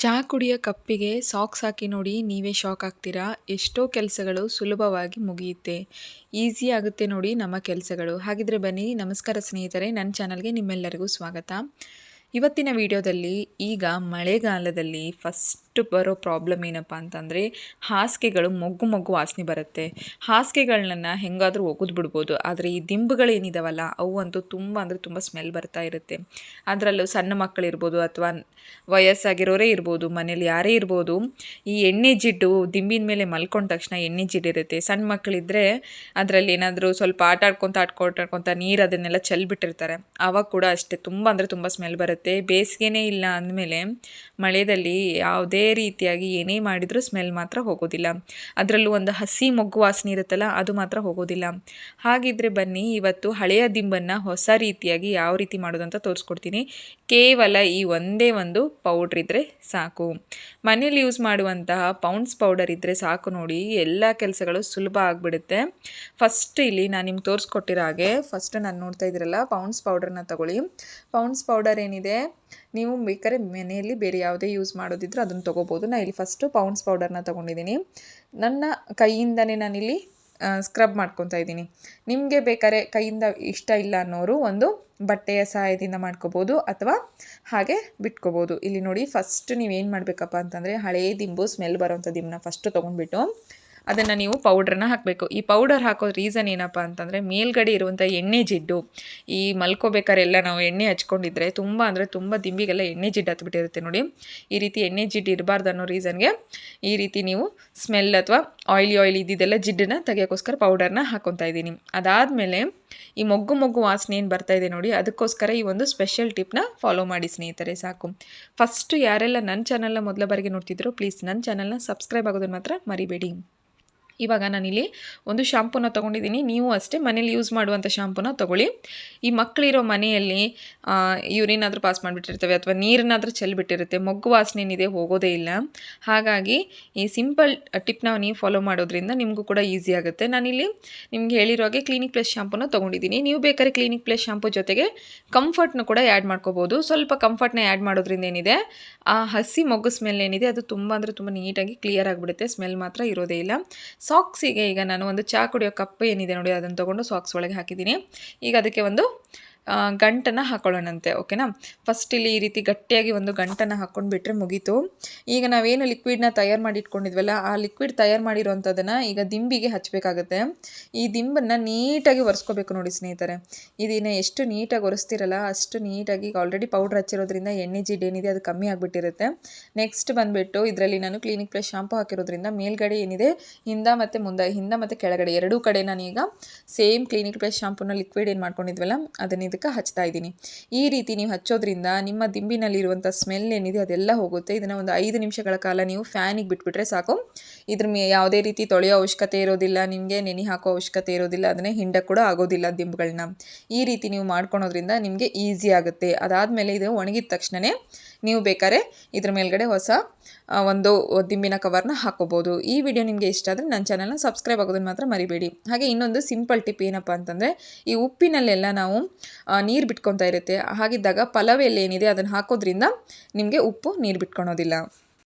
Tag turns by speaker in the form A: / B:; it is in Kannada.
A: ಚಹಾ ಕುಡಿಯೋ ಕಪ್ಪಿಗೆ ಸಾಕ್ಸ್ ಹಾಕಿ ನೋಡಿ ನೀವೇ ಶಾಕ್ ಆಗ್ತೀರಾ? ಎಷ್ಟೋ ಕೆಲಸಗಳು ಸುಲಭವಾಗಿ ಮುಗಿಯುತ್ತೆ. ಈಸಿ ಆಗುತ್ತೆ ನೋಡಿ ನಮ್ಮ ಕೆಲಸಗಳು. ಹಾಗಿದ್ರೆ ಬನ್ನಿ, ನಮಸ್ಕಾರ ಸ್ನೇಹಿತರೆ ನನ್ನ ಚಾನಲ್ಗೆ ನಿಮ್ಮೆಲ್ಲರಿಗೂ ಸ್ವಾಗತ. ಇವತ್ತಿನ ವಿಡಿಯೋದಲ್ಲಿ ಈಗ ಮಳೆಗಾಲದಲ್ಲಿ ಫಸ್ಟ್ ಬರೋ ಪ್ರಾಬ್ಲಮ್ ಏನಪ್ಪ ಅಂತಂದರೆ ಹಾಸಿಗೆಗಳು ಮೊಗ್ಗು ಮೊಗ್ಗು ವಾಸನೆ ಬರುತ್ತೆ. ಹಾಸಿಗೆಗಳನ್ನ ಹೆಂಗಾದರೂ ಒಗೆದು ಬಿಡ್ಬೋದು. ಆದರೆ ಈ ದಿಂಬುಗಳೇನಿದಾವಲ್ಲ ಅವು ಅಂತೂ ತುಂಬ ಅಂದರೆ ತುಂಬ ಸ್ಮೆಲ್ ಬರ್ತಾ ಇರುತ್ತೆ. ಅದರಲ್ಲೂ ಸಣ್ಣ ಮಕ್ಕಳಿರ್ಬೋದು ಅಥವಾ ವಯಸ್ಸಾಗಿರೋರೇ ಇರ್ಬೋದು, ಮನೇಲಿ ಯಾರೇ ಇರ್ಬೋದು, ಈ ಎಣ್ಣೆ ಜಿಡ್ಡು ದಿಂಬಿನ ಮೇಲೆ ಮಲ್ಕೊಂಡ ತಕ್ಷಣ ಎಣ್ಣೆ ಜಿಡ್ಡಿರುತ್ತೆ ಸಣ್ಣ ಮಕ್ಕಳಿದ್ದರೆ ಅದರಲ್ಲಿ ಏನಾದರೂ ಸ್ವಲ್ಪ ಆಟ ಆಡ್ಕೊತ ನೀರು ಅದನ್ನೆಲ್ಲ ಚೆಲ್ಬಿಟ್ಟಿರ್ತಾರೆ. ಆವಾಗ ಕೂಡ ಅಷ್ಟೇ, ತುಂಬ ಅಂದರೆ ತುಂಬ ಸ್ಮೆಲ್ ಬರುತ್ತೆ. ಬೇಸಿಗೆನೇ ಇಲ್ಲ ಅಂದಮೇಲೆ ಮಳೆಯಲ್ಲಿ ಯಾವುದೇ ರೀತಿಯಾಗಿ ಏನೇ ಮಾಡಿದರೂ ಸ್ಮೆಲ್ ಮಾತ್ರ ಹೋಗೋದಿಲ್ಲ. ಅದರಲ್ಲೂ ಒಂದು ಹಸಿ ಮೊಗ್ಗು ವಾಸನೆ ಇರುತ್ತಲ್ಲ, ಅದು ಮಾತ್ರ ಹೋಗೋದಿಲ್ಲ. ಹಾಗಿದ್ರೆ ಬನ್ನಿ, ಇವತ್ತು ಹಳೆಯ ದಿಂಬನ್ನು ಹೊಸ ರೀತಿಯಾಗಿ ಯಾವ ರೀತಿ ಮಾಡೋದಂತ ತೋರಿಸ್ಕೊಡ್ತೀನಿ. ಕೇವಲ ಈ ಒಂದೇ ಒಂದು ಪೌಡ್ರ್ ಇದ್ದರೆ ಸಾಕು. ಮನೇಲಿ ಯೂಸ್ ಮಾಡುವಂತಹ ಪೌಂಡ್ಸ್ ಪೌಡರ್ ಇದ್ದರೆ ಸಾಕು ನೋಡಿ, ಎಲ್ಲ ಕೆಲಸಗಳು ಸುಲಭ ಆಗಿಬಿಡುತ್ತೆ. ಫಸ್ಟ್ ಇಲ್ಲಿ ನಾನು ನಿಮ್ಗೆ ತೋರಿಸ್ಕೊಟ್ಟಿರೋ ಹಾಗೆ ಫಸ್ಟ್ ನಾನು ನೋಡ್ತಾ ಇದ್ದೀರಲ್ಲ ಪೌಂಡ್ಸ್ ಪೌಡರ್ನ ತಗೊಳ್ಳಿ. ಪೌಂಡ್ಸ್ ಪೌಡರ್ ಏನಿದೆ? ನೀವು ಬೇಕಾದ್ರೆ ಮನೆಯಲ್ಲಿ ಬೇರೆ ಯಾವುದೇ ಯೂಸ್ ಮಾಡೋದಿದ್ರೂ ಅದನ್ನು ತೊಗೋಬೋದು. ನಾನು ಇಲ್ಲಿ ಫಸ್ಟು ಪೌಂಡ್ಸ್ ಪೌಡರ್ನ ತೊಗೊಂಡಿದ್ದೀನಿ. ನನ್ನ ಕೈಯಿಂದನೇ ನಾನಿಲ್ಲಿ ಸ್ಕ್ರಬ್ ಮಾಡ್ಕೊತಾ ಇದ್ದೀನಿ. ನಿಮಗೆ ಬೇಕಾದ್ರೆ ಕೈಯಿಂದ ಇಷ್ಟ ಇಲ್ಲ ಅನ್ನೋರು ಒಂದು ಬಟ್ಟೆಯ ಸಹಾಯದಿಂದ ಮಾಡ್ಕೋಬೋದು ಅಥವಾ ಹಾಗೆ ಬಿಟ್ಕೋಬೋದು. ಇಲ್ಲಿ ನೋಡಿ ಫಸ್ಟ್ ನೀವೇನು ಮಾಡಬೇಕಪ್ಪ ಅಂತಂದರೆ ಹಳೇ ದಿಂಬು ಸ್ಮೆಲ್ ಬರೋವಂಥ ದಿಂಬನ್ನ ಫಸ್ಟು ತೊಗೊಂಡ್ಬಿಟ್ಟು ಅದನ್ನು ನೀವು ಪೌಡ್ರನ್ನ ಹಾಕಬೇಕು. ಈ ಪೌಡರ್ ಹಾಕೋ ರೀಸನ್ ಏನಪ್ಪ ಅಂತಂದರೆ, ಮೇಲ್ಗಡೆ ಇರುವಂಥ ಎಣ್ಣೆ ಜಿಡ್ಡು, ಈ ಮಲ್ಕೋಬೇಕಾದ್ರೆ ಎಲ್ಲ ನಾವು ಎಣ್ಣೆ ಹಚ್ಕೊಂಡಿದ್ರೆ ತುಂಬ ಅಂದರೆ ತುಂಬ ದಿಂಬಿಗೆಲ್ಲ ಎಣ್ಣೆ ಜಿಡ್ಡು ಹತ್ಬಿಟ್ಟಿರುತ್ತೆ ನೋಡಿ. ಈ ರೀತಿ ಎಣ್ಣೆ ಜಿಡ್ಡು ಇರಬಾರ್ದು ಅನ್ನೋ ರೀಸನ್ಗೆ ಈ ರೀತಿ ನೀವು ಸ್ಮೆಲ್ ಅಥವಾ ಆಯಿಲಿ ಆಯಿಲ್ ಇದ್ದಿದ್ದೆಲ್ಲ ಜಿಡ್ಡನ್ನ ತೆಗಿಯೋಕ್ಕೋಸ್ಕರ ಪೌಡರ್ನ ಹಾಕೊತಾ ಇದ್ದೀನಿ. ಅದಾದಮೇಲೆ ಈ ಮೊಗ್ಗು ಮೊಗ್ಗು ವಾಸನೆ ಏನು ಬರ್ತಾ ಇದೆ ನೋಡಿ, ಅದಕ್ಕೋಸ್ಕರ ಈ ಒಂದು ಸ್ಪೆಷಲ್ ಟಿಪ್ನ ಫಾಲೋ ಮಾಡಿ ಸ್ನೇಹಿತರೆ, ಸಾಕು. ಫಸ್ಟು ಯಾರೆಲ್ಲ ನನ್ನ ಚಾನಲ್ನ ಮೊದಲ ಬಾರಿಗೆ ನೋಡ್ತಿದ್ರು ಪ್ಲೀಸ್ ನನ್ನ ಚಾನಲ್ನ ಸಬ್ಸ್ಕ್ರೈಬ್ ಆಗೋದನ್ನು ಮಾತ್ರ ಮರಿಬೇಡಿ. ಇವಾಗ ನಾನಿಲ್ಲಿ ಒಂದು ಶಾಂಪೂನ ತೊಗೊಂಡಿದ್ದೀನಿ. ನೀವು ಅಷ್ಟೇ ಮನೇಲಿ ಯೂಸ್ ಮಾಡುವಂಥ ಶಾಂಪೂನ ತೊಗೊಳ್ಳಿ. ಈ ಮಕ್ಕಳಿರೋ ಮನೆಯಲ್ಲಿ ಯೂರಿನಾದರೂ ಪಾಸ್ ಮಾಡಿಬಿಟ್ಟಿರ್ತವೆ ಅಥವಾ ನೀರನ್ನಾದರೂ ಚೆಲ್ಬಿಟ್ಟಿರುತ್ತೆ. ಮೊಗ್ಗು ವಾಸನೆ ಏನಿದೆ ಹೋಗೋದೇ ಇಲ್ಲ. ಹಾಗಾಗಿ ಈ ಸಿಂಪಲ್ ಟಿಪ್ನ ನೀವು ಫಾಲೋ ಮಾಡೋದ್ರಿಂದ ನಿಮಗೂ ಕೂಡ ಈಸಿ ಆಗುತ್ತೆ. ನಾನಿಲ್ಲಿ ನಿಮ್ಗೆ ಹೇಳಿರೋ ಹಾಗೆ ಕ್ಲಿನಿಕ್ ಪ್ಲಸ್ ಶಾಂಪೂನ ತೊಗೊಂಡಿದ್ದೀನಿ. ನೀವು ಬೇಕಾದ್ರೆ ಕ್ಲಿನಿಕ್ ಪ್ಲಸ್ ಶಾಂಪೂ ಜೊತೆಗೆ ಕಂಫರ್ಟ್ನ ಕೂಡ ಆ್ಯಡ್ ಮಾಡ್ಕೋಬೋದು. ಸ್ವಲ್ಪ ಕಂಫರ್ಟ್ನ ಆ್ಯಡ್ ಮಾಡೋದ್ರಿಂದ ಏನಿದೆ, ಆ ಹಸಿ ಮೊಗ್ಗು ಸ್ಮೆಲ್ ಏನಿದೆ, ಅದು ತುಂಬ ಅಂದರೆ ತುಂಬ ನೀಟಾಗಿ ಕ್ಲಿಯರ್ ಆಗಿಬಿಡುತ್ತೆ. ಸ್ಮೆಲ್ ಮಾತ್ರ ಇರೋದೇ ಇಲ್ಲ. ಸಾಕ್ಸಿಗೆ ಈಗ ನಾನು ಒಂದು ಚಹಾ ಕುಡಿಯೋ ಕಪ್ ಏನಿದೆ ನೋಡಿ, ಅದನ್ನು ತೊಗೊಂಡು ಸಾಕ್ಸ್ ಒಳಗೆ ಹಾಕಿದ್ದೀನಿ. ಈಗ ಅದಕ್ಕೆ ಒಂದು ಗಂಟನ್ನು ಹಾಕೊಳ್ಳೋಣಂತೆ, ಓಕೆನಾ? ಫಸ್ಟ್ ಇಲ್ಲಿ ಈ ರೀತಿ ಗಟ್ಟಿಯಾಗಿ ಒಂದು ಗಂಟನ್ನು ಹಾಕ್ಕೊಂಡ್ಬಿಟ್ರೆ ಮುಗೀತು. ಈಗ ನಾವೇನು ಲಿಕ್ವಿಡ್ನ ತಯಾರು ಮಾಡಿ ಇಟ್ಕೊಂಡಿದ್ವಲ್ಲ ಆ ಲಿಕ್ವಿಡ್ ತಯಾರು ಮಾಡಿರೋವಂಥದ್ದನ್ನು ಈಗ ದಿಂಬಿಗೆ ಹಚ್ಚಬೇಕಾಗುತ್ತೆ ಈ ದಿಂಬನ್ನು ನೀಟಾಗಿ ಒರೆಸ್ಕೋಬೇಕು ನೋಡಿ ಸ್ನೇಹಿತರೆ. ಇದನ್ನು ಎಷ್ಟು ನೀಟಾಗಿ ಒರೆಸ್ತಿರಲ್ಲ, ಅಷ್ಟು ನೀಟಾಗಿ ಈಗ ಆಲ್ರೆಡಿ ಪೌಡ್ರ್ ಹಚ್ಚಿರೋದ್ರಿಂದ ಎಣ್ಣೆ ಜಿಡ್ ಏನಿದೆ ಅದು ಕಮ್ಮಿ ಆಗಿಬಿಟ್ಟಿರುತ್ತೆ. ನೆಕ್ಸ್ಟ್ ಬಂದುಬಿಟ್ಟು ಇದರಲ್ಲಿ ನಾನು ಕ್ಲಿನಿಕ್ ಪ್ಲಸ್ ಶಾಂಪು ಹಾಕಿರೋದ್ರಿಂದ ಮೇಲ್ಗಡೆ ಏನಿದೆ, ಹಿಂದ ಮತ್ತು ಮುಂದೆ, ಹಿಂದ ಮತ್ತು ಕೆಳಗಡೆ ಎರಡೂ ಕಡೆ ನಾನೀಗ ಸೇಮ್ ಕ್ಲಿನಿಕ್ ಪ್ಲಸ್ ಶಾಂಪೂನ ಲಿಕ್ವಿಡ್ ಏನು ಮಾಡ್ಕೊಂಡಿದ್ವಲ್ಲ, ಅದನ್ನ ಇದಕ್ಕೆ ಹಚ್ತಾ ಇದ್ದೀನಿ. ಈ ರೀತಿ ನೀವು ಹಚ್ಚೋದ್ರಿಂದ ನಿಮ್ಮ ದಿಂಬಿನಲ್ಲಿರುವಂಥ ಸ್ಮೆಲ್ ಏನಿದೆ ಅದೆಲ್ಲ ಹೋಗುತ್ತೆ. ಇದನ್ನು ಒಂದು ಐದು ನಿಮಿಷಗಳ ಕಾಲ ನೀವು ಫ್ಯಾನಿಗೆ ಬಿಟ್ಬಿಟ್ರೆ ಸಾಕು. ಇದ್ರ ಮೇ ಯಾವುದೇ ರೀತಿ ತೊಳೆಯೋ ಅವಶ್ಯಕತೆ ಇರೋದಿಲ್ಲ, ನಿಮಗೆ ನೆನೆ ಹಾಕೋ ಅವಶ್ಯಕತೆ ಇರೋದಿಲ್ಲ, ಅದನ್ನೇ ಹಿಂಡ ಕೂಡ ಆಗೋದಿಲ್ಲ ದಿಂಬುಗಳನ್ನ ಈ ರೀತಿ ನೀವು ಮಾಡ್ಕೊಳೋದ್ರಿಂದ ನಿಮಗೆ ಈಸಿ ಆಗುತ್ತೆ. ಅದಾದಮೇಲೆ ಇದು ಒಣಗಿದ ತಕ್ಷಣವೇ ನೀವು ಬೇಕಾದ್ರೆ ಇದ್ರ ಮೇಲ್ಗಡೆ ಹೊಸ ಒಂದು ದಿಂಬಿನ ಕವರ್ನ ಹಾಕೋಬೋದು. ಈ ವಿಡಿಯೋ ನಿಮಗೆ ಇಷ್ಟ ಆದರೆ ನನ್ನ ಚಾನಲ್ನ ಸಬ್ಸ್ಕ್ರೈಬ್ ಆಗೋದನ್ನು ಮಾತ್ರ ಮರಿಬೇಡಿ. ಹಾಗೆ ಇನ್ನೊಂದು ಸಿಂಪಲ್ ಟಿಪ್ ಏನಪ್ಪ ಅಂತಂದರೆ, ಈ ಉಪ್ಪಿನಲ್ಲೆಲ್ಲ ನಾವು ನೀರು ಬಿಟ್ಕೊತಾ ಇರುತ್ತೆ. ಹಾಗಿದ್ದಾಗ ಪಲಾವೆಯಲ್ಲಿ ಏನಿದೆ ಅದನ್ನು ಹಾಕೋದ್ರಿಂದ ನಿಮಗೆ ಉಪ್ಪು ನೀರು ಬಿಟ್ಕೊಳೋದಿಲ್ಲ.